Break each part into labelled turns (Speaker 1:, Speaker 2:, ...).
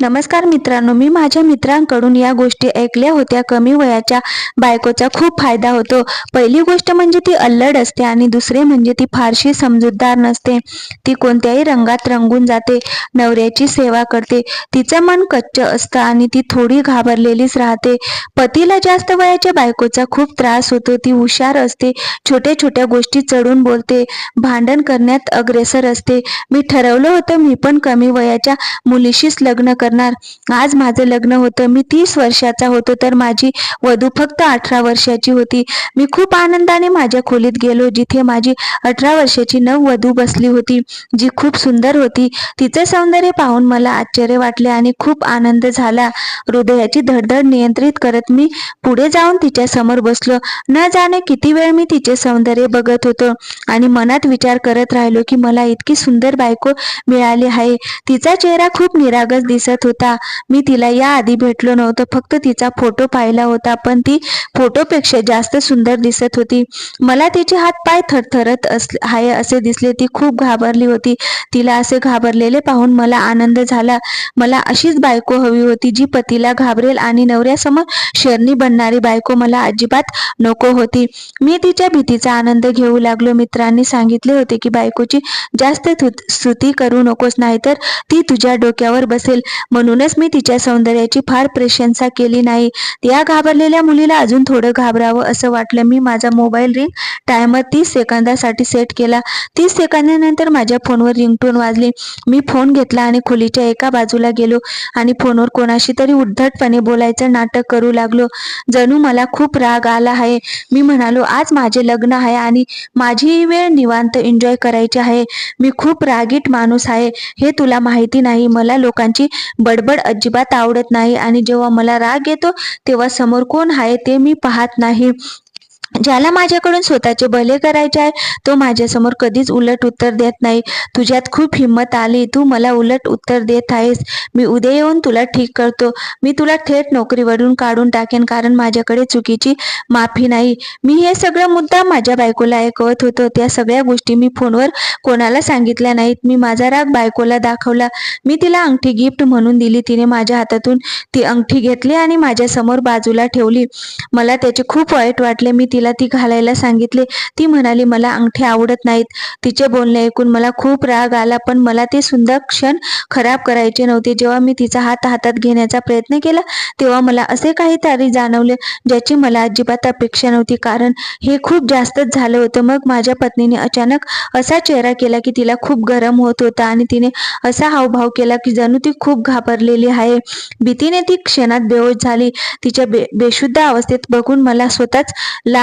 Speaker 1: नमस्कार मित्रांनो मी माझ्या मित्रांकडून या गोष्टी ऐकल्या होत्या. कमी वयाच्या बायकोचा खूप फायदा होतो. पहिली गोष्ट म्हणजे ती अल्लड असते आणि दुसरे म्हणजे ती फारशी समजूतदार नसते. ती कोणत्याही रंगात रंगून जाते नवऱ्याची सेवा करते. तिचं मन कच्च असतं आणि ती थोडी घाबरलेलीच राहते. पतीला जास्त वयाच्या बायकोचा खूप त्रास होतो. ती हुशार असते छोट्या छोट्या गोष्टी चढून बोलते भांडण करण्यात अग्रेसर असते. मी ठरवलं होतं मी पण कमी वयाच्या मुलीशीच लग्न करणार. आज माझं लग्न होतं मी तीस वर्षाचा होतो तर माझी वधू फक्त अठरा वर्षाची होती. मी खूप आनंदाने माझ्या खोलीत गेलो जिथे माझी अठरा वर्षाची नव वधू बसली होती जी खूप सुंदर होती. तिचे सौंदर्य पाहून मला आश्चर्य वाटले आणि खूप आनंद झाला. हृदयाची धडधड नियंत्रित करत मी पुढे जाऊन तिच्या समोर बसलो. न जाणे किती वेळ मी तिचे सौंदर्य बघत होतो आणि मनात विचार करत राहिलो की मला इतकी सुंदर बायको मिळाली आहे. तिचा चेहरा खूप निरागस दिसत होता. मी तिला याआधी भेटलो नव्हतं. फक्त तिचा फोटो पाहिला होता पण ती फोटोपेक्षा जास्त सुंदर दिसत होती. मला तिचे हात पाय थरथरत अस आहे असे दिसले. ती खूप घाबरली होती. तिला असे घाबरलेले पाहून मला आनंद झाला. मला अशीच बायको हवी होती जी पतीला घाबरेल आणि नवऱ्यासमोर शेरणी बनणारी बायको मला अजिबात नको होती. मी तिच्या भीतीचा आनंद घेऊ लागलो. मित्रांनी सांगितले होते की बायकोची जास्त स्तुती करू नकोस नाहीतर ती तुझ्या डोक्यावर बसेल. म्हणूनच मी तिच्या सौंदर्याची फार प्रशंसा केली नाही. त्या घाबरलेल्या मुलीला अजून थोडं घाबरावं असं वाटलं. मी माझा मोबाईल रिंग टायमर तीस सेकंदासाठी सेट केला. तीस सेकंदानंतर माझ्या फोनवर रिंगटोन वाजली. मी फोन घेतला आणि खोलीच्या एका बाजूला गेलो आणि फोनवर कोणाशी तरी उद्धटपणे बोलायचं नाटक करू लागलो. जणू मला खूप राग आला आहे. मी म्हणालो आज माझे लग्न आहे आणि माझी वेळ निवांत एन्जॉय करायची आहे. मी खूप रागीट माणूस आहे. हे तुला माहिती नाही. मला लोकांची बडबड अजिबात आवडत नाही. आणि जेव्हा मला राग येतो तेव्हा समोर कोण आहे ते मी पाहत नाही. ज्याला माझ्याकडून स्वतःचे भले करायचे आहे तो माझ्यासमोर कधीच उलट उत्तर देत नाही. तुझ्यात खूप हिंमत आली तू मला उलट उत्तर देत आहेस. मी उद्या येऊन तुला ठीक करतो. मी तुला थेट नोकरीवरून काढून टाकेन कारण माझ्याकडे चुकीची माफी नाही. मी हे सगळं मुद्दा माझ्या बायकोला ऐकवत होतो. त्या सगळ्या गोष्टी मी फोनवर कोणाला सांगितल्या नाहीत. मी माझा राग बायकोला दाखवला. मी तिला अंगठी गिफ्ट म्हणून दिली. तिने माझ्या हातातून ती अंगठी घेतली आणि माझ्यासमोर बाजूला ठेवली. मला त्याचे खूप वाईट वाटले. मी तिला ती घालायला सांगितले. ती म्हणाली मला अंगठी आवडत नाहीत. तिचे बोलणे ऐकून मला खूप राग आला पण मला ते सुंदर क्षण खराब करायचे नव्हते. जेव्हा मी तिचा हात हातात घेण्याचा प्रयत्न केला तेव्हा मला असे काहीतरी जाणवले ज्याची मला अजिबात अपेक्षा नव्हती. कारण हे खूप जास्तच झालं होतं. मग माझ्या पत्नीने अचानक असा चेहरा केला की तिला खूप गरम होत होता आणि तिने असा हावभाव केला की जणू ती खूप घाबरलेली आहे. भीतीने ती क्षणात बेहोश झाली. तिच्या बे बेशुद्ध अवस्थेत बघून मला स्वतःच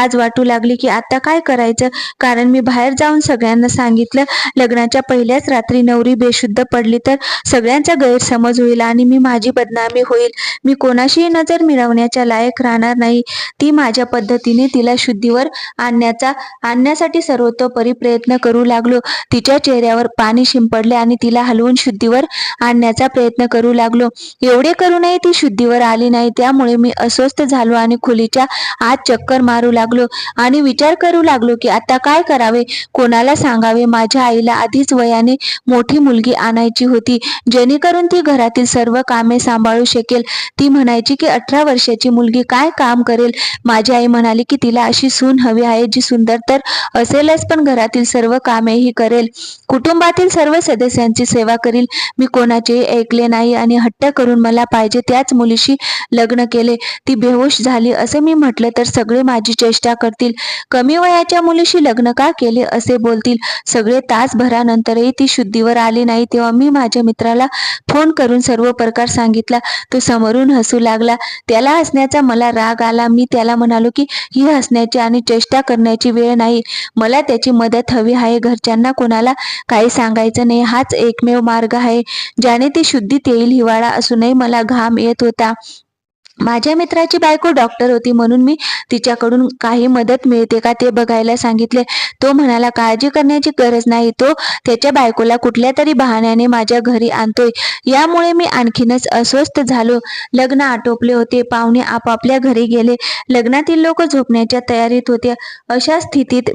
Speaker 1: लाज वाटू लागली की आता काय करायचं? कारण मी बाहेर जाऊन सगळ्यांना सांगितलं लग्नाच्या पहिल्याच रात्री नवरी बेशुद्ध पडली तर सगळ्यांचा गैरसमज होईल आणि मी माझी बदनामी होईल. मी कोणाशीही नजर मिळवण्याच्या लायक राहणार नाही. ती माझ्या पद्धतीने तिला शुद्धीवर आणण्याचा आणण्यासाठी सर्वतोपरी प्रयत्न करू लागलो. तिच्या चेहऱ्यावर पाणी शिंपडले आणि तिला हलवून शुद्धीवर आणण्याचा प्रयत्न करू लागलो. एवढे करूनही ती शुद्धीवर आली नाही. त्यामुळे मी अस्वस्थ झालो आणि खोलीच्या आत चक्कर मारू लागलो. आणि विचार करू लागलो की आता काय करावे? कोणाला सांगावे? माझ्या आईला आधीच वयाने मोठी मुलगी आणायची होती. जेणेकरून ती घरातील सर्व कामे सांभाळू शकेल. ती म्हणायची की अठरा वर्षाची मुलगी काय काम करेल? माझी आई म्हणाली की तिला अशी सून हवी आहे जी सुंदर तर असेलच पण घरातील सर्व कामेही करेल. कुटुंबातील सर्व सदस्यांची सेवा करील. मी कोणाचेही ऐकले नाही आणि हट्ट करून मला पाहिजे त्याच मुलीशी लग्न केले. ती बेहोश झाली. असे मी म्हटलं तर सगळे माझी चेष्टा करतील. कमी वयाच्या मुलीशी लग्न का केले असे बोलतील? सगळे तासभरानंतरही ती शुद्धीवर आली नाही तेव्हा मी माझ्या मित्राला फोन करून सर्व प्रकार सांगितला. तो समोरून हसू लागला. त्याला हसण्याचा मला राग आला. मी त्याला म्हणालो की ही हसण्याची आणि चेष्टा करण्याची वेळ नाही. मला त्याची मदत हवी आहे. घरच्यांना कोणाला काही सांगायचं नाही. हाच एकमेव मार्ग आहे. ज्याने ती शुद्धीत येईल हिवाळा असूनही मला घाम येत होता. माझ्या मित्राची बायको डॉक्टर होती म्हणून मी तिच्याकडून काही मदत मिळते का ते बघायला सांगितले. तो म्हणाला काळजी करण्याची गरज नाही. तो त्याच्या बायकोला कुठल्या तरी बहाण्याने माझ्या घरी आणतोय. यामुळे मी आणखीनच अस्वस्थ झालो. लग्न आटोपले होते. पाहुणे आपापल्या घरी गेले. लग्नातील लोक झोपण्याच्या तयारीत होते अशा स्थितीत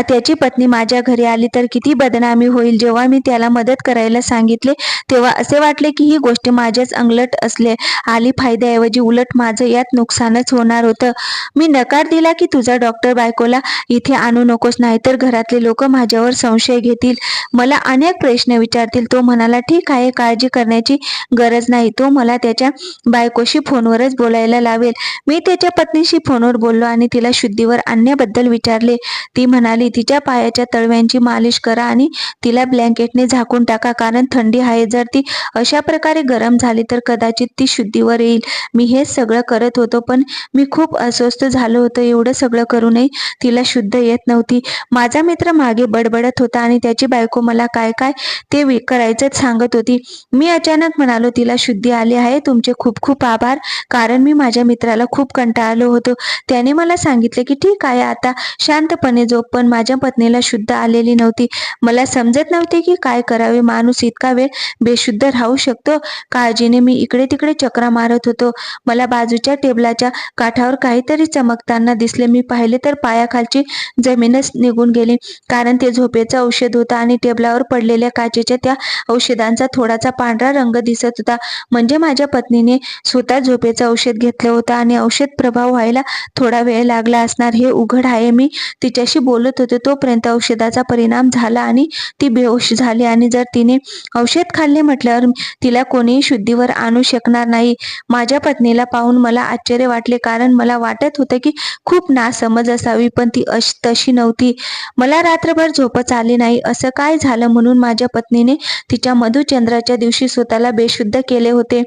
Speaker 1: त्याची पत्नी माझ्या घरी आली तर किती बदनामी होईल. जेव्हा मी त्याला मदत करायला सांगितले तेव्हा असे वाटले की ही गोष्ट माझ्याच अंगलट असले आली फायद्याऐवजी म्हणजे उलट माझं यात नुकसानच होणार होतं. मी नकार दिला की तुझा डॉक्टर बायकोला इथे आणू नकोस नाहीतर घरातले लोक माझ्यावर संशय घेतील. मला अनेक प्रश्न विचारतील. तो म्हणाला ठीक आहे काळजी करण्याची गरज नाही. तो मला त्याच्या बायकोशी फोनवरच बोलायला लावेल. मी त्याच्या पत्नीशी फोनवर बोललो आणि तिला शुद्धीवर आणण्याबद्दल विचारले. ती म्हणाली तिच्या पायाच्या तळव्यांची मालिश करा आणि तिला ब्लँकेटने झाकून टाका कारण थंडी आहे. जर ती अशा प्रकारे गरम झाली तर कदाचित ती शुद्धीवर येईल. मी हेच सगळं करत होतो पण मी खूप अस्वस्थ झालो होतो. एवढं सगळं करूनही तिला शुद्ध येत नव्हती. माझा मित्र मागे बडबडत होता आणि त्याची बायको मला काय काय ते करायचंच सांगत होती. मी अचानक म्हणालो तिला शुद्धी आली आहे. तुमचे खूप खूप आभार. कारण मी माझ्या मित्राला खूप कंटाळलो होतो. त्याने मला सांगितले की ठीक आहे आता शांतपणे झोप. पण माझ्या पत्नीला शुद्ध आलेली नव्हती. मला समजत नव्हते की काय करावे. माणूस इतका वेळ बेशुद्ध राहू शकतो? काळजीने मी इकडे तिकडे चक्रा मारत होतो. मला बाजूच्या टेबलाच्या काठावर काहीतरी चमकताना दिसले. मी पाहिले तर पायाखालची जमीनच निघून गेली कारण ते झोपेचं औषध होतं आणि टेबलावर पडलेल्या काचेच्या त्या औषधांचा थोडासा पांढरा रंग दिसत होता. म्हणजे माझ्या पत्नीने स्वतः झोपेचं औषध घेतलं होतं आणि औषध प्रभाव व्हायला थोडा वेळ लागला असणार. हे उघड आहे मी तिच्याशी बोलत होते. तोपर्यंत औषधाचा परिणाम झाला आणि ती बेहोश झाली आणि जर तिने औषध खाल्ले म्हटल्यावर तिला कोणीही शुद्धीवर आणू शकणार नाही. माझ्या पत्नी पत्नीला पाहून मला आश्चर्य वाटले. कारण मला वाटत होतं की खूप नासमज असावी पण ती अश तशी नव्हती. मला रात्रभर झोपच आली नाही. असं काय झालं म्हणून माझ्या पत्नीने तिच्या मधुचंद्राच्या दिवशी स्वतःला बेशुद्ध केले होते.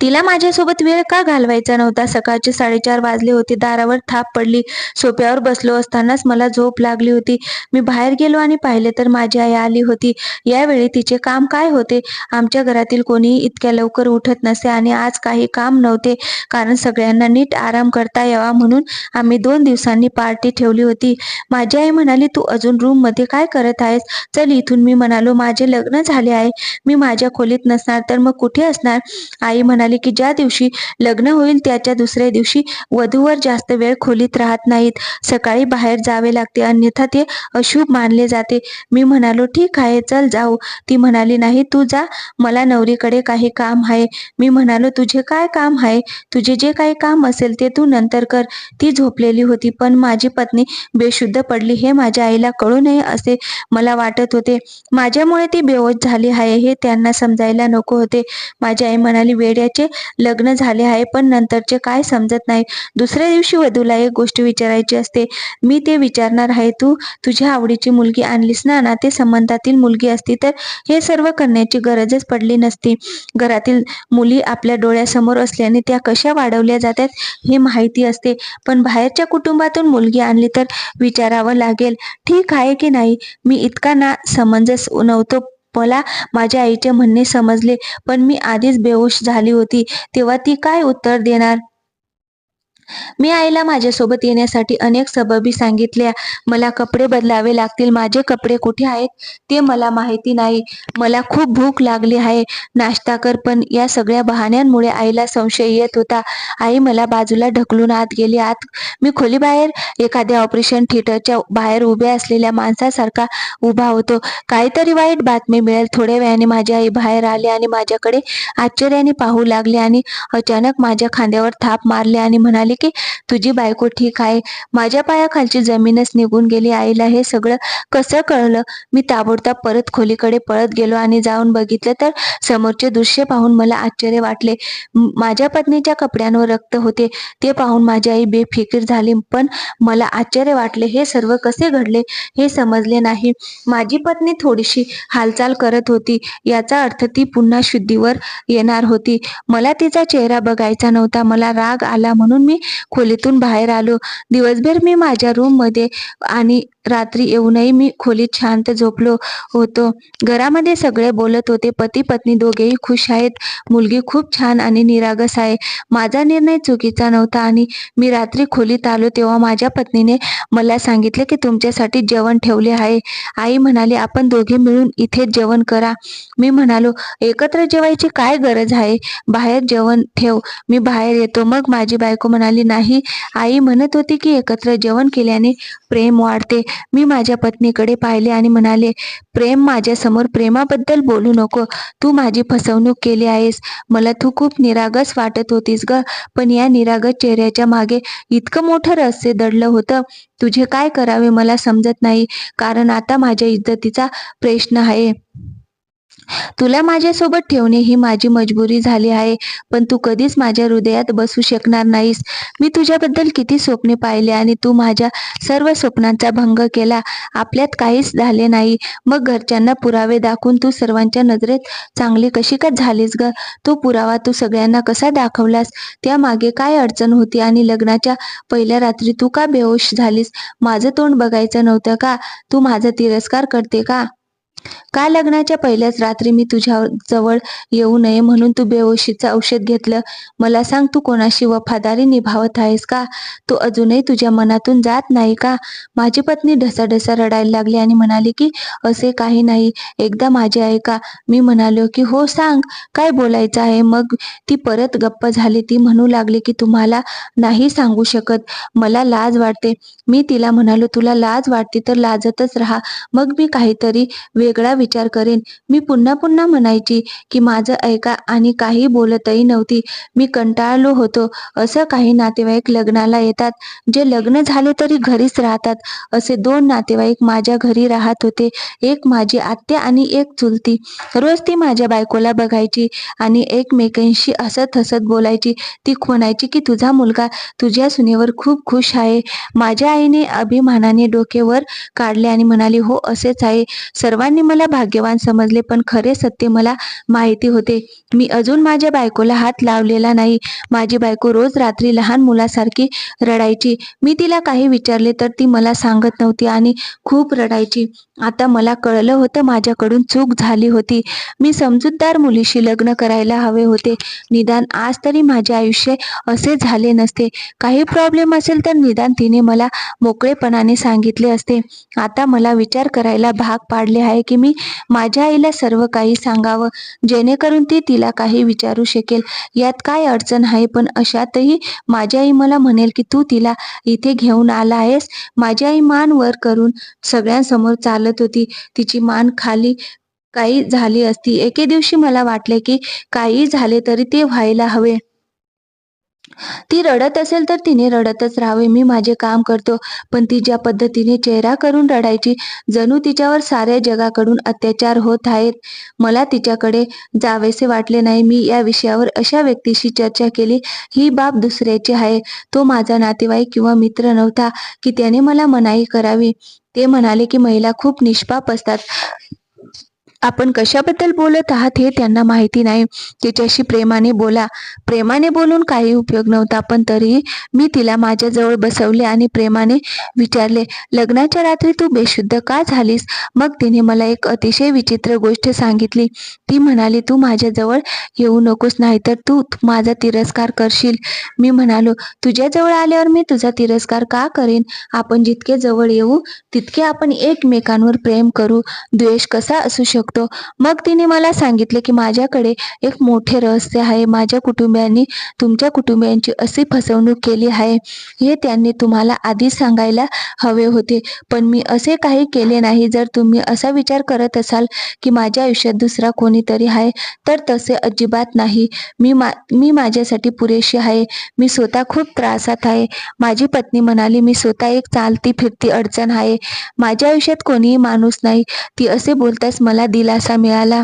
Speaker 1: तिला माझ्यासोबत वेळ का घालवायचा नव्हता? सकाळचे साडेचार वाजले होते. दारावर थाप पडली. सोप्यावर बसलो असतानाच मला झोप लागली होती. मी बाहेर गेलो आणि पाहिले तर माझी आई आली होती. यावेळी तिचे काम काय होते? आमच्या घरातील कोणीही इतक्या लवकर उठत नसे आणि आज काही काम नव्हते. कारण सगळ्यांना नीट आराम करता यावा म्हणून आम्ही दोन दिवसांनी पार्टी ठेवली होती. माझी आई म्हणाली तू अजून रूममध्ये काय करत आहेस? चल इथून मी म्हणालो माझे लग्न झाले आहे. मी माझ्या खोलीत नसणार तर मग कुठे असणार? आई आई म्हणाली की ज्या दिवशी लग्न होईल त्याच्या दुसऱ्या दिवशी वधूवर जास्त वेळ खोलीत राहत नाहीत. सकाळी बाहेर जावे लागते अन्यथा ते अशुभ मानले जाते. मी म्हणालो ठीक आहे चल जाऊ. ती म्हणाली नाही तू जा. मला नवरीकडे काही काम आहे. मी म्हणालो तुझे काय काम आहे? तुझे जे काही काम असेल ते तू नंतर कर. ती झोपलेली होती पण माझी पत्नी बेशुद्ध पडली. हे माझ्या आईला कळू नये असे मला वाटत होते. माझ्यामुळे ती बेहोश झाली आहे हे त्यांना समजायला नको होते. माझी आई म्हणाली वेड्याचे लग्न झाले आहे पण नंतरचे काय समजत नाही. दुसऱ्या दिवशी वधूला एक गोष्ट विचारायची असते. मी ते विचारणार आहे तू तुझ्या आवडीची मुलगी आणलीस ना? नाते संबंधातील मुलगी असती तर हे सर्व करण्याची गरजच पडली नसती. घरातील मुली आपल्या डोळ्यासमोर असल्याने त्या कशा वाढवल्या जातात हे माहिती असते. पण बाहेरच्या कुटुंबातून मुलगी आणली तर विचारावं लागेल. ठीक आहे की नाही? मी इतका ना समंजस नव्हतो मला माझ्या आईचे म्हणणे समजले पण मी आधीच बेहोश झाली होती. तेव्हा ती काय उत्तर देणार? मी आईला माझ्यासोबत येण्यासाठी अनेक सबबी सांगितल्या. मला कपडे बदलावे लागतील. माझे कपडे कुठे आहेत ते मला माहिती नाही. मला खूप भूक लागली आहे. नाश्ता कर. पण या सगळ्या बहाण्यांमुळे आईला संशय येत होता. आई मला बाजूला ढकलून आत गेली. आत मी खोलीबाहेर एखाद्या ऑपरेशन थिएटरच्या बाहेर उभ्या असलेल्या माणसासारखा उभा होतो. काहीतरी वाईट बातमी मिळेल. थोड्या वेळाने माझी आई बाहेर आली आणि माझ्याकडे आश्चर्याने पाहू लागली आणि अचानक माझ्या खांद्यावर थाप मारली आणि म्हणाली की तुझी बायको ठीक आहे? माझ्या पायाखालची जमीनच निघून गेली. आईला हे सगळं कसं कळलं? मी ताबडतोब परत खोलीकडे पळत गेलो आणि जाऊन बघितलं तर समोरचे दृश्य पाहून मला आश्चर्य वाटले. माझ्या पत्नीच्या कपड्यांवर रक्त होते. ते पाहून माझी आई बेफिकीर झाली. पण मला आश्चर्य वाटले हे सर्व कसे घडले? हे समजले नाही. माझी पत्नी थोडीशी हालचाल करत होती. याचा अर्थ ती पुन्हा शुद्धीवर येणार होती. मला तिचा चेहरा बघायचा नव्हता. मला राग आला म्हणून मी खोलीतून बाहेर आलो. दिवसभर मी माझ्या रूममध्ये आणि रात्री येऊनही मी खोलीत शांत झोपलो होतो. घरामध्ये सगळे बोलत होते पती पत्नी दोघेही खुश आहेत. मुलगी खूप छान आणि निरागस आहे. माझा निर्णय चुकीचा नव्हता आणि मी रात्री खोलीत आलो तेव्हा माझ्या पत्नीने मला सांगितले की तुमच्यासाठी जेवण ठेवले आहे. आई म्हणाली आपण दोघे मिळून इथेच जेवण करा. मी म्हणालो एकत्र जेवायची काय गरज आहे? बाहेर जेवण ठेव. मी बाहेर येतो. मग माझी बायको म्हणाली नाही. आई म्हणत होती की एकत्र जेवण केल्याने प्रेम वाढते. मी माझ्या पत्नीकडे पाहिले आणि म्हणाले प्रेम माझ्यासमोर प्रेमाबद्दल बोलू नको. तू माझी फसवणूक केली आहेस. मला तू खूप निरागस वाटत होतीस ग. पण या निरागस चेहऱ्याच्या मागे इतकं मोठं रहस्य दडलं होतं. तुझे काय करावे मला समजत नाही. कारण आता माझ्या इज्जतीचा प्रश्न आहे. तुला माझ्यासोबत ठेवणे ही माझी मजबुरी झाली आहे पण तू कधीच माझ्या हृदयात बसू शकणार नाहीस. मी तुझ्याबद्दल किती स्वप्ने पाहिले आणि तू माझ्या सर्व स्वप्नांचा भंग केला. आपल्यात काहीच झाले नाही. मग घरच्यांना पुरावे दाखवून तू सर्वांच्या नजरेत चांगली कशी का झालीस ग? तो पुरावा तू सगळ्यांना कसा दाखवलास? त्यामागे काय अडचण होती आणि लग्नाच्या पहिल्या रात्री तू का बेहोश झालीस? माझं तोंड बघायचं नव्हतं का? तू माझा तिरस्कार करते का? का लग्नाच्या पहिल्याच रात्री मी तुझ्या जवळ येऊ नये म्हणून तू बेहोशीचं औषध घेतलं? मला सांग तू कोणाशी वफादारी निभावत आहेस का? तू अजूनही तुझ्या मनातून जात नाही का? माझी पत्नी ढसाढसा रडायला लागली आणि म्हणाली की असे काही नाही. एकदा माझे ऐका मी म्हणालो की हो सांग. काय बोलायचं आहे? मग ती परत गप्प झाली. ती म्हणू लागली की तुम्हाला नाही सांगू शकत. मला लाज वाटते. मी तिला म्हणालो तुला लाज वाटते तर लाजतच राहा. मग मी काहीतरी वे वेगळा विचार करेन. मी पुन्हा पुन्हा म्हणायची की माझं ऐका आणि काही बोलतही नव्हती. मी कंटाळलो होतो. असं काही नातेवाईक लग्नाला येतात. जे लग्न झाले तरी घरीच राहतात. असे दोन नातेवाईक माझ्या घरी राहत होते. एक माझी आत्या आणि एक चुलती. रोज ती माझ्या बायकोला बघायची आणि एकमेकांशी हसत हसत बोलायची. ती म्हणायची की तुझा मुलगा तुझ्या सुनेवर खूप खुश आहे. माझ्या आईने अभिमानाने डोकेवर काढले आणि म्हणाली हो असेच आहे. सर्वांनी मला भाग्यवान समजले पण खरे सत्य मला माहिती होते. मी अजून माझ्या बायकोला हात लावलेला नाही. माझी बायको रोज रात्री लहान मुलासारखी रडायची. मी तिला काही विचारले तर ती मला सांगत नव्हती आणि खूप रडायची. आता मला कळलं होतं माझ्याकडून चूक झाली होती. मी समजूतदार मुलीशी लग्न करायला हवे होते. निदान आज तरी माझे आयुष्य असे झाले नसते. काही प्रॉब्लेम असेल तर निदान तिने मला मोकळेपणाने सांगितले असते. आता मला विचार करायला भाग पाडले आहे की मी माझ्या आईला सर्व काही सांगावं जेणेकरून ती तिला काही विचारू शकेल. यात काय अडचण आहे? पण अशातही माझी आई मला म्हणेल की तू तिला इथे घेऊन आला आहेस. माझी आई मान वर करून सगळ्यांसमोर चालत होती. तिची मान खाली काही झाली असती. एके दिवशी मला वाटले की काही झाले तरी ते व्हायला हवे. ती रडत असेल तर तिने रडतच राहावे मी माझे काम करतो. पण ती ज्या पद्धतीने चेहरा करून रडायची जणू तिच्यावर साऱ्या जगाकडून अत्याचार होत आहेत. मला तिच्याकडे जावेसे वाटले नाही. मी या विषयावर अशा व्यक्तीशी चर्चा केली ही बाब दुसऱ्याची आहे. तो माझा नातेवाईक किंवा मित्र नव्हता की त्याने मला मनाई करावी. ते म्हणाले की महिला खूप निष्पाप असतात. आपण कशाबद्दल बोलत आहात हे त्यांना माहिती नाही. तिच्याशी प्रेमाने बोला. प्रेमाने बोलून काही उपयोग नव्हता पण तरीही मी तिला माझ्याजवळ बसवले आणि प्रेमाने विचारले लग्नाच्या रात्री तू बेशुद्ध का झालीस? मग तिने मला एक अतिशय विचित्र गोष्ट सांगितली. ती म्हणाली तू माझ्याजवळ येऊ नकोस नाहीतर तू माझा तिरस्कार करशील. मी म्हणालो तुझ्याजवळ आल्यावर मी तुझा तिरस्कार का करेन? आपण जितके जवळ येऊ तितके आपण एकमेकांवर प्रेम करू. द्वेष कसा असू शकतो? मग तिने मला सांगितले की माझ्याकडे एक मोठे रहस्य आहे. माझ्या कुटुंबियांनी तुमच्या कुटुंबियांची अशी फसवणूक केली आहे. हे त्यांनी तुम्हाला आधीच सांगायला हवे होते. पण मी असे काही केले नाही. जर तुम्ही असा विचार करत असाल की माझ्या आयुष्यात दुसरा कोणीतरी आहे तर तसे अजिबात नाही. मी मा मी माझ्यासाठी पुरेशी आहे. मी स्वतः खूप त्रासात आहे. माझी पत्नी म्हणाली मी स्वतः एक चालती फिरती अडचण आहे. माझ्या आयुष्यात कोणीही माणूस नाही. ती असे बोलताच मला दिलासा मिळाला.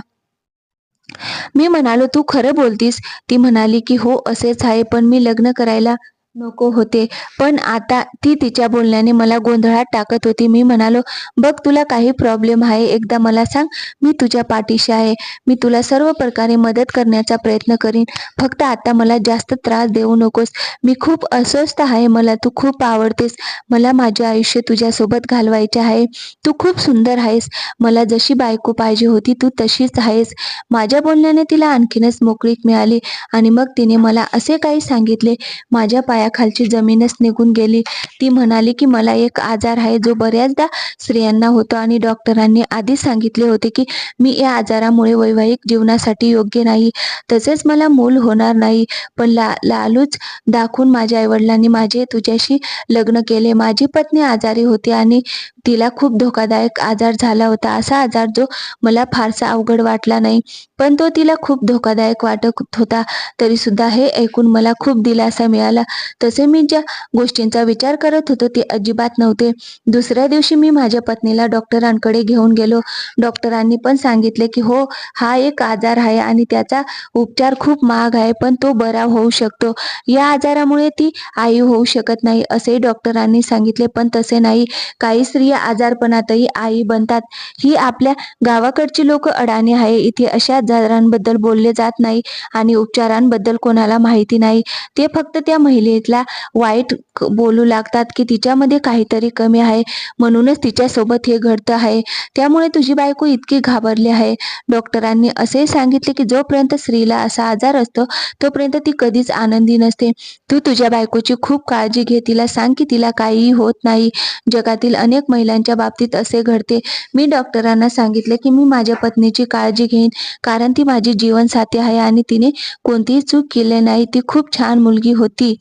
Speaker 1: मी म्हणालो तू खरं बोलतीस. ती म्हणाली की हो असेच आहे पण मी लग्न करायला नको होते. पण आता ती तिच्या बोलण्याने मला गोंधळात टाकत होती. मी म्हणालो बघ तुला काही प्रॉब्लेम आहे. एकदा मला सांग मी तुझ्या पाठीशी आहे. मी तुला सर्व प्रकारे मदत करण्याचा प्रयत्न करीन. फक्त आता मला जास्त त्रास देऊ नकोस. मी खूप अस्वस्थ आहे. मला तू खूप आवडतेस. मला माझे आयुष्य तुझ्यासोबत घालवायचे आहे. तू खूप सुंदर आहेस. मला जशी बायको पाहिजे होती तू तशीच आहेस. माझ्या बोलण्याने तिला आणखीनच मोकळीक मिळाली आणि मग तिने मला असे काही सांगितले. माझ्या पाया पायाखालची जमीनच निघून गेली. ती म्हणाली की मला एक आजार आहे जो बऱ्याचदा स्त्रियांना होतो आणि डॉक्टरांनी आधीच सांगितले होते की मी या आजारामुळे वैवाहिक जीवनासाठी योग्य नाही. तसेच मला मूल होणार नाही. पण ला लालूच दाखवून माझ्या आईवडिलांनी माझे तुझ्याशी लग्न केले. माझी पत्नी आजारी होती आणि तिला खूप धोकादायक आजार झाला होता. असा आजार जो मला फारसा अवघड वाटला नाही. पण तो तिला खूप धोकादायक वाटत होता. तरी सुद्धा हे ऐकून मला खूप दिलासा मिळाला. तसे मी ज्या गोष्टींचा विचार करत होतो ते अजिबात नव्हते. दुसऱ्या दिवशी मी माझ्या पत्नीला डॉक्टरांकडे घेऊन गेलो. डॉक्टरांनी पण सांगितले की हो हा एक आजार आहे आणि त्याचा उपचार खूप महाग आहे पण तो बरा होऊ शकतो. या आजारामुळे ती आई होऊ शकत नाही असे डॉक्टरांनी सांगितले. पण तसे नाही. काही स्त्रिया आजारपणातही आई बनतात. ही आपल्या गावाकडची लोक अडाणी आहे. इथे अशा आजारांबद्दल बोलले जात नाही आणि उपचारांबद्दल कोणाला माहिती नाही. ते फक्त त्या तिला वाईट बोलू लागतात की तिच्यामध्ये काहीतरी कमी आहे. म्हणूनच तिच्यासोबत हे घडतं आहे. त्यामुळे तुझी बायको इतकी घाबरली आहे. डॉक्टरांनी असे सांगितले की जोपर्यंत स्त्रीला असा आजार असतो तोपर्यंत ती कधीच आनंदी नसते. तू तुझ्या बायकोची खूप काळजी घे. तिला सांग की तिला काहीही होत नाही. जगातील अनेक महिलांच्या बाबतीत असे घडते. मी डॉक्टरांना सांगितले की मी माझ्या पत्नीची काळजी घेईन कारण ती माझी जीवनसाथी आहे आणि तिने कोणतीही चूक केली नाही. ती खूप छान मुलगी होती.